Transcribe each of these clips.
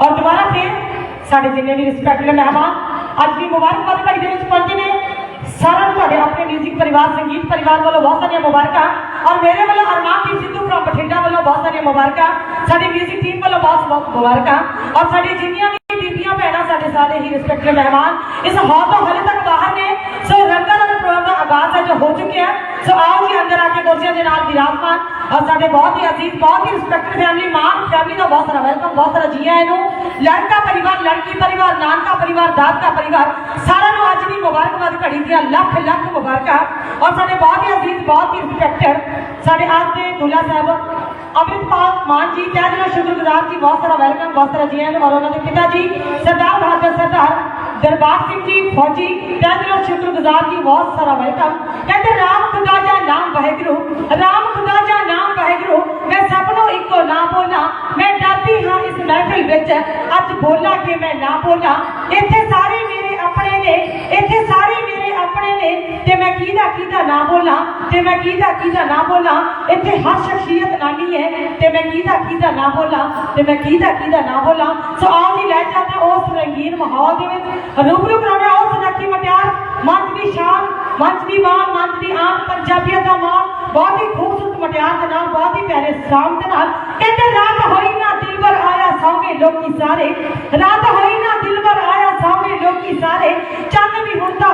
ਔਰ ਦੁਬਾਰਾ ਫਿਰ ਸਾਡੇ ਜਿੰਨੇ ਵੀ ਰਿਸਪੈਕਟਡ ਮਹਿਮਾਨ ਅੱਜ ਦੀ ਮੁਬਾਰਕਬਾਦ ਭਾਈ ਦੇ ਵਿੱਚ ਪਹੁੰਚੇ ਨੇ ਸਾਰਿਆਂ ਨੂੰ ਤੁਹਾਡੇ ਆਪਣੇ 뮤직 ਪਰਿਵਾਰ ਸੰਗੀਤ ਪਰਿਵਾਰ ਵੱਲੋਂ ਬਹੁਤ ਸਾਰੀਆਂ ਮੁਬਾਰਕਾਂ ਔਰ ਮੇਰੇ ਵੱਲੋਂ ਅਰਮਾਨਦੀਪ ਸਿੱਧੂ ਫਰਮ ਬਠਿੰਡਾ ਵੱਲੋਂ ਬਹੁਤ ਸਾਰੀਆਂ ਮੁਬਾਰਕਾਂ ਸਾਡੀ 뮤직 ਟੀਮ ਵੱਲੋਂ ਬਹੁਤ ਬਹੁਤ ਮੁਬਾਰਕਾਂ ਔਰ ਸਾਡੀ ਜਿੰਨੀਆਂ ਵੀ ਬੀਬੀਆਂ ਭੈਣਾਂ ਸਾਡੇ ਸਾਰੇ ਹੀ ਰਿਸਪੈਕਟਡ ਮਹਿਮਾਨ ਇਸ ਹਾਲ ਤੋਂ ਹਲੇ ਤੱਕ ਬਾਹਰ ਨੇ ਸੋ ਰੰਗਾਂ ਦਾ ਪ੍ਰੋਗਰਾਮ ਦਾ ਆਗਾਜ਼ ਹੈ ਜੋ ਹੋ ਚੁੱਕਿਆ ਸੋ ਆਓ ਦੇ ਨਾਲ ਵਿਰਾਜਮਾਨ। ਔਰ ਸਾਡੇ ਬਹੁਤ ਹੀ ਅਜ਼ੀਜ਼, ਬਹੁਤ ਹੀ ਰਿਸਪੈਕਟਡ ਫੈਮਿਲੀ ਮਾਂ ਫੈਮਿਲੀ ਦਾ ਬਹੁਤ ਸਾਰਾ ਵੈਲਕਮ ਬਹੁਤ ਸਾਰਾ ਜੀ ਆਇਆਂ ਲੜਕਾ ਪਰਿਵਾਰ, ਲੜਕੀ ਪਰਿਵਾਰ, ਨਾਨਕਾ ਪਰਿਵਾਰ, ਦਾਦਕਾ ਪਰਿਵਾਰ, ਸਾਰਿਆਂ ਨੂੰ ਅੱਜ ਦੀ ਮੁਬਾਰਕਬਾਦ ਘੜੀ ਦੀਆਂ ਲੱਖ ਲੱਖ ਮੁਬਾਰਕਾਂ। ਔਰ ਸਾਡੇ ਬਹੁਤ ਹੀ ਅਜ਼ੀਜ਼, ਬਹੁਤ ਹੀ ਰਿਸਪੈਕਟਡ ਸਾਡੇ ਅੱਜ ਦੇ ਦੁੱਲਾ ਸਾਹਿਬ, ਅਮਰਿਤਪਾਲ ਮਾਨ ਜੀ, ਤਹਿ ਦਿਲੋਂ ਸ਼ੁਕਰਗੁਜ਼ਾਰ ਜੀ, ਬਹੁਤ ਸਾਰਾ ਵੈਲਕਮ ਬਹੁਤ ਸਾਰਾ ਜੀ ਆਇਆਂ ਨੂੰ ਔਰ ਉਹਨਾਂ ਦੇ ਪਿਤਾ ਜੀ ਸਰਦਾਰ ਬਹਾਦਰ ਸਰਦਾਰ ਦਰਬਾਰ ਸਿੰਘ ਜੀ ਫੌਜੀ ਤਹਿ ਦਿਲੋਂ ਸ਼ੁਕਰਗੁਜ਼ਾਰ ਜੀ ਬਹੁਤ ਸਾਰਾ ਵੈਲਕਮ ਕਹਿੰਦੇ ਰਾਮ ਖੁਦਾ ਦਾ ਨਾਮ ਵਾਹਿਗੁਰੂ ਰਾਮ ਖੁਦਾ ਦਾ ਨਾਮ ਵਾਹਿਗੁਰੂ ਮੈਂ ਸਭ ਨੂੰ ਇੱਕੋ ਨਾ ਬੋਲਾਂ ਮੈਂ ਡਰਦੀ ਹਾਂ ਇਸ ਮਹਿਫਿਲ ਵਿੱਚ ਅੱਜ ਮੈਂ ਕਿਹਦਾ ਕਿਹਦਾ ਨਾ ਬੋਲਾਂ ਤੇ ਮੈਂ ਕਿਹਦਾ ਕਿਹਦਾ ਨਾ ਬੋਲਾਂ? ਇੱਥੇ ਹਰ ਸ਼ਖਸੀਅਤ ਨਾਨੀ ਹੈ ਤੇ ਮੈਂ ਕਿਹਦਾ ਕਿਹਦਾ ਨਾ ਬੋਲਾਂ? ਤੇ ਮੈਂ ਕਿਹਦਾ ਕਿਹਦਾ ਨਾ ਬੋਲਾਂ? ਸੋ ਆਓ ਜੀ ਲੈ ਜਾਂਦੇ ਉਸ ਰੰਗੀਨ ਮਾਹੌਲ ਦੇ ਵਿੱਚ। ਰੂਬਰੂ ਕਰਾਉਣੇ ਉਸ ਨੱਕੀ ਮਟਿਆਰ। ਮੰਚ ਦੀ ਸ਼ਾਨ, ਮੰਚ ਦੀ ਮਾਨ ਮੰਚ ਦੀ ਆਨ ਪੰਜਾਬੀਅਤ ਦਾ ਮਾਣ ਬਹੁਤ ਹੀ ਖੂਬਸੂਰਤ ਮਟਿਆਰ ਦੇ ਨਾਲ, ਬਹੁਤ ਹੀ ਪਿਆਰੇ ਸਾਮ ਦੇ ਨਾਲ। ਕਹਿੰਦੇ, ਰਾਤ ਹੋਈ ਨਾ ਦਿਲਬਰ ਆਇਆ ਸੌਂਗੇ ਲੋਕੀ ਸਾਰੇ। ਰਾਤ ਹੋਈ ਨਾ ਦਿਲਬਰ ਆਇਆ ਸੌਂਗੇ ਲੋਕੀ ਸਾਰੇ। ਚੰਨ ਵੀ ਹੁੰਦਾ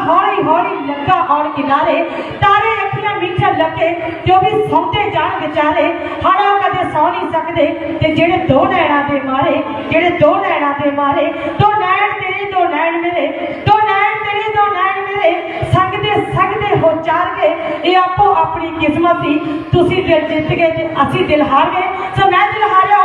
ਆਉਣ ਤਾਰੇ ਅੱਖੀਆਂ ਮੀਠੇ ਲੱਗੇ, ਜੋ ਵੀ ਸੌਂਦੇ ਜਾਣ ਵਿਚਾਰੇ ਹੜਾ ਕਦੇ ਸੌ ਨਹੀਂ ਸਕਦੇ, ਤੇ ਜਿਹੜੇ ਦੋ ਨੈਣਾ ਦੇ ਮਾਰੇ, ਜਿਹੜੇ ਦੋ ਨੈਣਾ ਦੇ ਮਾਰੇ, ਦੋ ਨੈਣ ਤੇਰੇ, ਦੋ ਨੈਣ ਮੇਰੇ, ਦੋ ਨੈਣ ਤੇਰੇ, ਦੋ ਨੈਣ ਮੇਰੇ, ਸੰਗਦੇ ਸੰਗਦੇ ਹੋ ਚਾਰ ਗਏ ਇਹ ਆਪੋ ਆਪਣੀ ਕਿਸਮਤ ਸੀ। ਤੁਸੀਂ ਦਿਲ ਜਿੱਤ ਗਏ ਤੇ ਅਸੀਂ ਦਿਲ ਹਾਰ ਗਏ। ਸੋ ਮੈਂ ਦਿਲ ਹਾਰਿਆ